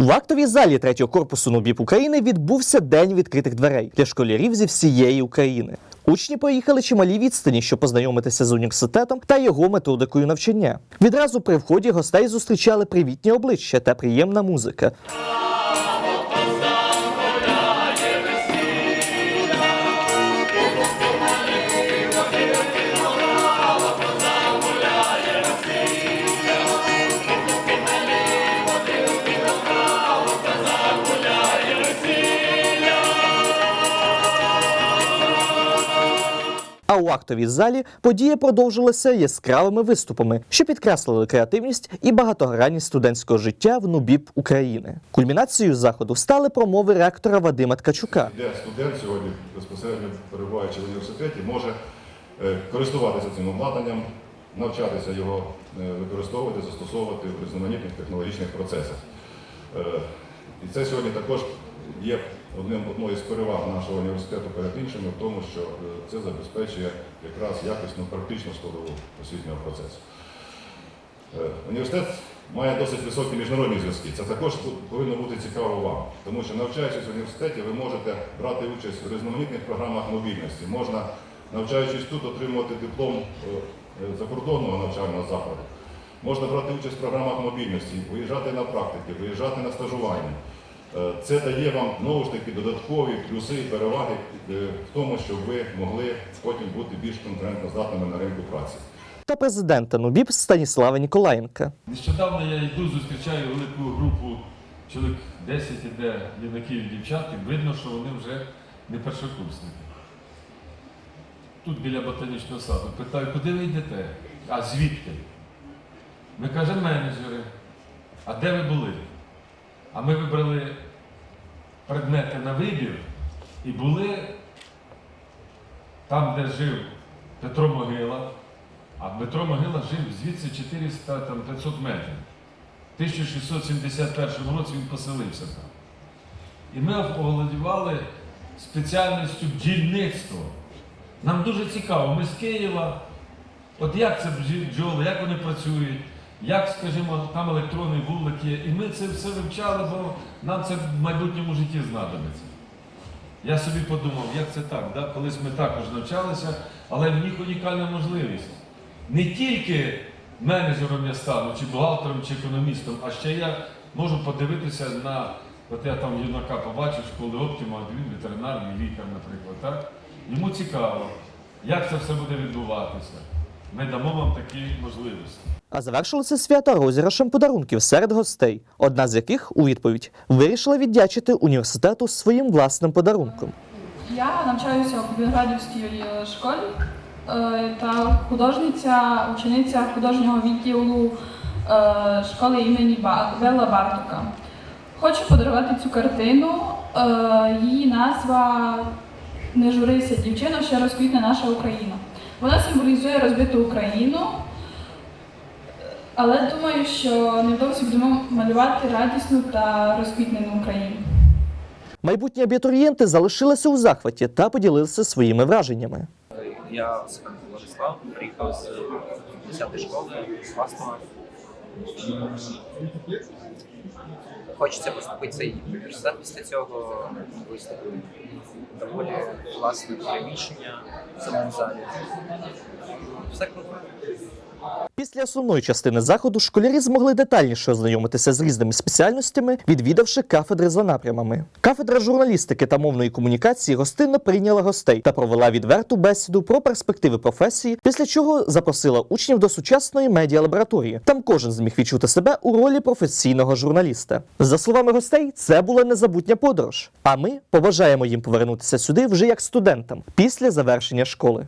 В актовій залі третього корпусу НУБІП України відбувся день відкритих дверей для школярів зі всієї України. Учні поїхали чималі відстані, щоб познайомитися з університетом та його методикою навчання. Відразу при вході гостей зустрічали привітні обличчя та приємна музика. У актовій залі подія продовжилася яскравими виступами, що підкреслили креативність і багатогранність студентського життя в НУБІП України. Кульмінацією заходу стали промови ректора Вадима Ткачука. Де студент сьогодні безпосередньо перебуваючи в університеті, може е, користуватися цим обладнанням, навчатися його е, використовувати, застосовувати в різноманітних технологічних процесах. Е, І це сьогодні також є одним одною з переваг нашого університету перед іншими в тому, що е, це забезпечує якраз якісну практичну складову освітнього процесу. Е, Університет має досить високі міжнародні зв'язки. Це також повинно бути цікаво вам, тому що навчаючись в університеті, ви можете брати участь в різноманітних програмах мобільності. Можна, навчаючись тут, отримувати диплом е, закордонного навчального закладу. Можна брати участь в програмах мобільності, виїжджати на практики, виїжджати на стажування. Е, Це дає вам знову ж таки додаткові плюси і переваги е, в тому, щоб ви могли потім бути більш конкурентноздатними на ринку праці. та президента НУБІП Станіслава Ніколаєнка. Нещодавно я йду, зустрічаю велику групу, чоловік 10 іде юнаків і дівчат, і видно, що вони вже не першокурсники. Тут біля ботанічного саду. Питаю, куди ви йдете? А звідки? Ми кажемо менеджери. А де ви були? А ми вибрали предмети на вибір і були там, де жив Петро Могила. А Дмитро Могила жив звідси 400 там, 500 метрів. В 1671 році він поселився там. І ми оволодівали спеціальністю бджільництво. Нам дуже цікаво, ми з Києва, от як це бджоли, як вони працюють, як, скажімо, там електронний вулик є. І ми це все вивчали, бо нам це в майбутньому житті знадобиться. Я собі подумав, як це так? Да? Колись ми також навчалися, але в них унікальна можливість. Не тільки менеджером я стану, чи бухгалтером, чи економістом, а ще я можу подивитися на, от я там юнака побачив, школи Оптима, він ветеринарний лікар, наприклад. Так? Йому цікаво, як це все буде відбуватися. Ми дамо вам такі можливості. А завершилося свято розіграшем подарунків серед гостей, одна з яких у відповідь вирішила віддячити університету своїм власним подарунком. Я навчаюся у Виноградівській е, школі е, та художниця, учениця художнього відділу е, школи імені Ба- Белла Бартока. Хочу подарувати цю картину. Її назва Не журися, дівчино, ще розквітне наша Україна. Вона символізує розбиту Україну, але думаю, що невдовзі будемо малювати радісну та розквітнену Україну. Майбутні абітурієнти залишилися у захваті та поділилися своїми враженнями. Я Осипенко Владислав, приїхав з 10 школи з. М, Хочеться поступити цей університет після цього виступу. Доволі власне приміщення в самому залі. Все круто. Після основної частини заходу школярі змогли детальніше ознайомитися з різними спеціальностями, відвідавши кафедри за напрямами. Кафедра журналістики та мовної комунікації гостинно прийняла гостей та провела відверту бесіду про перспективи професії, після чого запросила учнів до сучасної медіалабораторії. Там кожен зміг відчути себе у ролі професійного журналіста. За словами гостей, це була незабутня подорож. А ми побажаємо їм повернутися сюди вже як студентам після завершення школи.